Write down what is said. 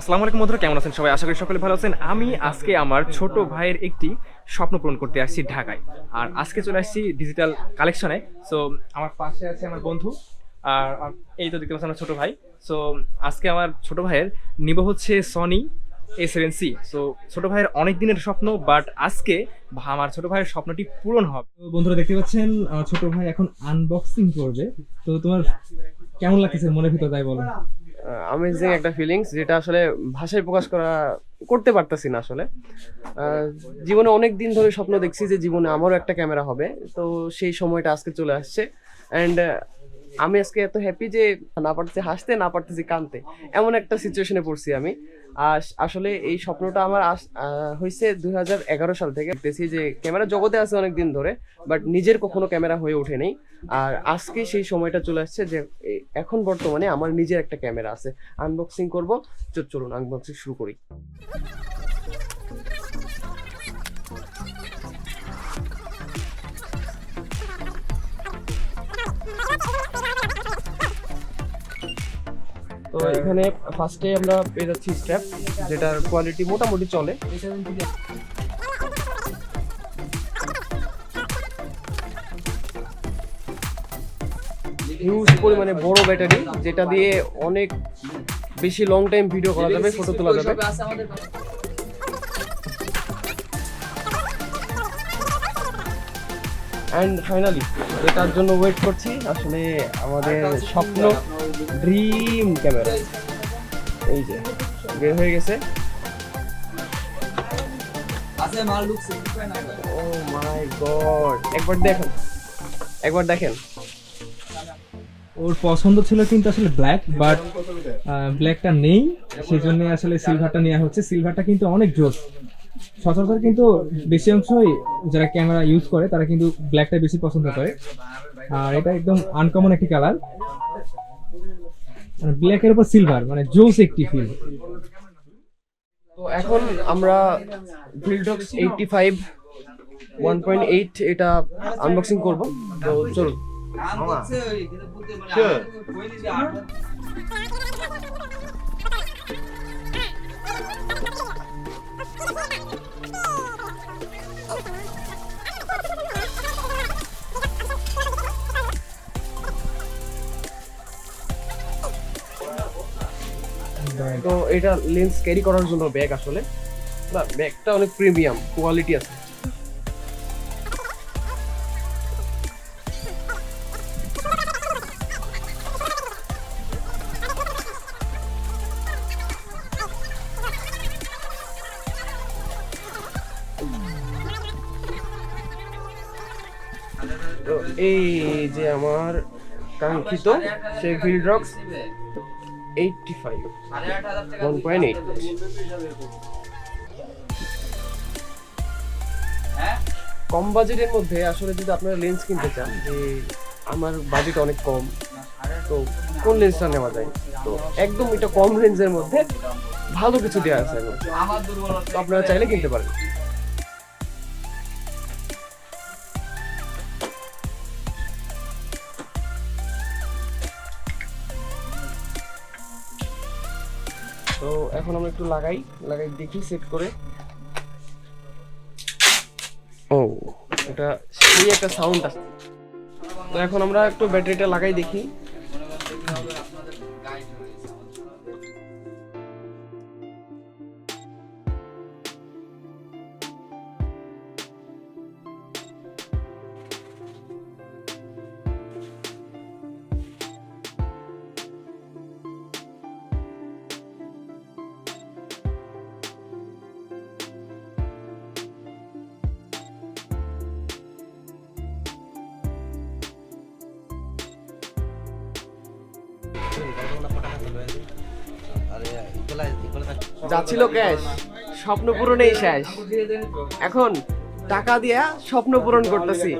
আসসালামু আলাইকুম বন্ধুরা, কেমন আছেন সবাই? আশা করি সকলে ভালো আছেন। আমি আজকে আমার ছোট ভাইয়ের একটি স্বপ্ন পূরণ করতে আসছি ঢাকায়। আর আজকে চলে আসছি ডিজিটাল কালেকশনে সো আমার পাশে আছে আমার বন্ধু, আর এই তো দেখতে পাচ্ছেন আমার ছোট ভাই। সো আজকে আমার ছোট ভাইয়ের নিব হচ্ছে Sony A seven C so ছোট ভাইয়ের অনেক দিনের স্বপ্ন বাট আজকে আমার ছোট ভাইয়ের স্বপ্নটি পূরণ হবে। তো বন্ধুরা, দেখতে পাচ্ছেন, আমার ছোট ভাই এখন আনবক্সিং করবে। তো তোমার কেমন লাগতেছে মনের ভিতর তাই বলো? আমেজিং একটা ফিলিংস যেটা আসলে ভাষায় প্রকাশ করা করতে পারতাছি না আসলে। জীবনে অনেক দিন ধরে স্বপ্ন দেখছি যে জীবনে আমারও একটা ক্যামেরা হবে। তো সেই সময়টা আজকে চলে আসছে। অ্যান্ড আমি আজকে এত হ্যাপি যে না পারতেছি হাসতে, না পারতেছি কানতে। এমন একটা সিচুয়েশনে পড়ছি আমি। আর আসলে এই স্বপ্নটা আমার হয়েছে দু হাজার এগারো সাল থেকে। দেখতেছি যে ক্যামেরা জগতে আছে অনেক দিন ধরে বাট নিজের কখনো ক্যামেরা হয়ে ওঠেনি আর আজকে সেই সময়টা চলে আসছে যে এখন বর্তমানে আমার নিজের একটা ক্যামেরা আছে। আনবক্সিং করব। তো চলুন আনবক্সিং শুরু করি। তো এখানে ফার্স্টে আমরা পেয়ে যাচ্ছি স্ট্র্যাপ যেটার কোয়ালিটি মোটামুটি চলে। হিউজ পরিমাণে বড় ব্যাটারি যেটা দিয়ে অনেক বেশি লং টাইম ভিডিও করা যাবে ফটো তোলা যাবে। অ্যান্ড ফাইনালি এটার জন্য ওয়েট করছি, আসলে আমাদের স্বপ্ন ড্রিম ক্যামেরা এই যে, বের হয়ে গেছে। ও মাই গড একবার দেখেন একবার দেখেন। ওর পছন্দ ছিল কিন্তু আসলে ব্ল্যাক বাট ব্ল্যাকটা নেই। সেই জন্য আসলে সিলভারটা নেওয়া হচ্ছে। সিলভারটা কিন্তু অনেক জোস। সচরাচর কিন্তু বেশি অংশই যারা ক্যামেরা ইউজ করে, তারা কিন্তু ব্ল্যাকটা বেশি পছন্দ করে। আর এটা একদম আনকমন একটি কালার মানে ব্ল্যাকের উপর সিলভার মানে জোস একটি ফিল তো এখন আমরা Viltrox eighty five one point eight এটা আনবক্সিং করব। তো চলুন। তো এটা লেন্স ক্যারি করার জন্য ব্যাগ আসলে। না ব্যাগটা অনেক প্রিমিয়াম কোয়ালিটি আছে। তো এই যে আমার কাঙ্ক্ষিত সেই Viltrox eighty five one point eight কম বাজেটের মধ্যে আসলে যদি আপনারা লেন্স কিনতে চান, যে আমার বাজেট অনেক কম, তো কোন লেন্সটা নেওয়া যায়? তো একদম এটা কম রেঞ্জের মধ্যে ভালো কিছু দেওয়া আছে আপনারা চাইলে কিনতে পারেন। তো এখন আমরা একটু লাগাই লাগাই, দেখি সেট করে। ও, এটা সেই একটা সাউন্ড আসছে। তো এখন আমরা একটু ব্যাটারিটা লাগাই দেখি। যাচ্ছিল ক্যাশ স্বপ্ন পূরণেই শেষ। এখন টাকা দিয়া স্বপ্ন পূরণ করতেছি।